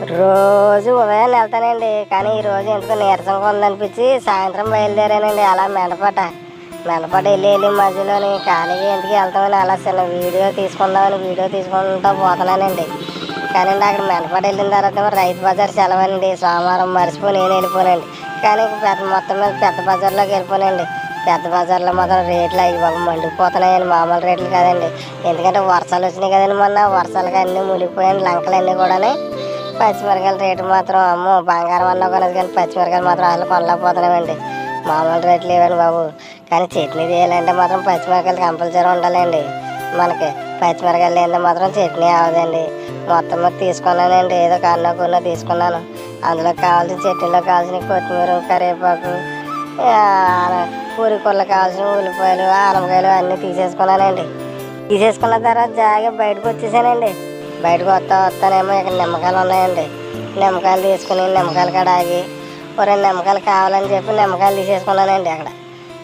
రోజు ఉదయం వెళ్తానండి కానీ ఈరోజు రోజు ఎందుకు నీరసంగా ఉందనిపించి సాయంత్రం బయలుదేరానండి అలా మెడపట మెడపట వెళ్ళి వెళ్ళి మధ్యలోని ఖాళీగా ఎందుకు వెళ్తామని అలా చిన్న వీడియో తీసుకుందామని వీడియో తీసుకుంటూ పోతున్నానండి. కానీ అండి అక్కడ మెండపట వెళ్ళిన తర్వాత రైతు బజార్ సెలవండి సోమవారం మర్చిపోయి నేను వెళ్ళిపోనండి. కానీ పెద్ద మొత్తం మీద పెద్ద బజార్లోకి వెళ్ళిపోనండి. పెద్ద బజార్లో మాత్రం రేట్లు అవి బాబు మండిపోతున్నాయండి మామూలు రేట్లు కాదండి. ఎందుకంటే వర్షాలు వచ్చినాయి కదండి మొన్న వర్షాలకి అన్నీ మునిగిపోయాయి లంకలన్నీ కూడా పచ్చిమిరకాయల రేటు మాత్రం అమ్మో బంగారం అన్న కొనదు కానీ పచ్చిమిరకాయలు మాత్రం అసలు కొనలేకపోతున్నామండి. మామూలు రేట్లు లేవండి బాబు. కానీ చట్నీ చేయాలంటే మాత్రం పచ్చిమిరకాయలు కంపల్సరీ ఉండాలండి. మనకి పచ్చిమిరకాయలు లేదంటే మాత్రం చట్నీ అవదండి మొత్తం మీద తీసుకున్నానండి. ఏదో కన్నా కొన్నా తీసుకున్నాను. అందులో కావాల్సిన చట్నీలో కావాల్సిన కొత్తిమీర కరివేపాకు పూరికొల్ల పూరి కావాల్సిన ఉల్లిపాయలు ఆనపకాయలు అన్నీ తీసేసుకున్నానండి. తీసేసుకున్న తర్వాత జాగా బయటకు వచ్చేసానండి. బయటకు వస్తా వస్తానేమో ఇక్కడ నిమ్మకాయలు ఉన్నాయండి. నిమ్మకాయలు తీసుకుని నిమ్మకాయలు కాడ ఆగి ఓ రెండు నిమ్మకాయలు కావాలని చెప్పి నిమ్మకాయలు తీసేసుకున్నానండి అక్కడ.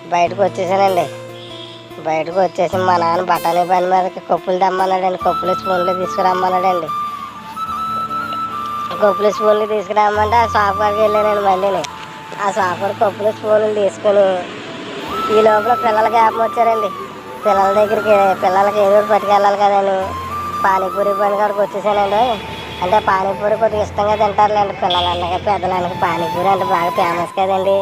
బయటకు వచ్చేసానండి. బయటకు వచ్చేసి మా నాన్న బఠానీ పని మీదకి కప్పులు తెమ్మన్నాడండి. కప్పులు స్పూన్లు తీసుకురమ్మన్నాడండి. కప్పులు స్పూన్లు తీసుకురామంటే ఆ షాప్ కాడికి వెళ్ళానండి మళ్ళీని. ఆ షాప్ కూడా కప్పులు స్పూన్లు తీసుకుని ఈ లోపల పిల్లలకి ఆపం వచ్చారండి. పిల్లల దగ్గరికి పిల్లలకి ఏదో పట్టుకెళ్ళాలి పట్టుకెళ్ళాలి కదండి. పానీపూరి బండి కాడికి వచ్చేసానండి. అంటే పానీపూరి కొద్దిగా ఇష్టంగా తింటారులేండి పిల్లలు అన్నగా పెద్దలన్నగా పానీపూరి అంటే బాగా ఫేమస్ కదండి.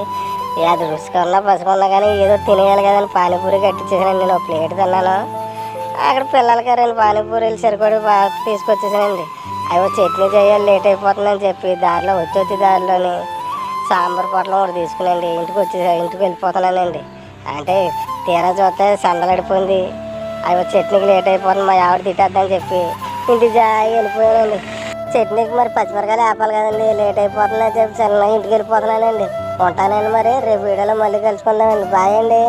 ఏ అది రుచికున్నా పసుకున్నా కానీ ఏదో తినేయాలి కదండి. పానీపూరి కట్టించేసానండి నేను ఒక ప్లేట్ తిన్నాను. అక్కడ పిల్లలకి రెండు పానీపూరీలు సరిపడి బాగా తీసుకొచ్చేసానండి. అవి చట్నీ చేయాలి లేట్ అయిపోతుందని చెప్పి దారిలో వచ్చి వచ్చి దారిలోని సాంబార్ పొట్లం ఒకటి తీసుకునండి. ఇంటికి వచ్చేసా ఇంటికి వెళ్ళిపోతున్నానండి. అంటే తీరా చూస్తే సందలడిపోయింది. అవి చట్నీకి లేట్ అయిపోతుంది మా ఆవిడ తిట్టేద్దని చెప్పి. ఇంటికి జాయి వెళ్ళిపోయానండి చట్నీకి మరి పచ్చిమిరకాయలు ఆపాలి కదండి లేట్ అయిపోతుందని చెప్పి చిన్న ఇంటికి వెళ్ళిపోతున్నానండి. ఉంటానండి మరి రేపు వీడియోలో మళ్ళీ కలుసుకుందామండి. బాయ్ అండి.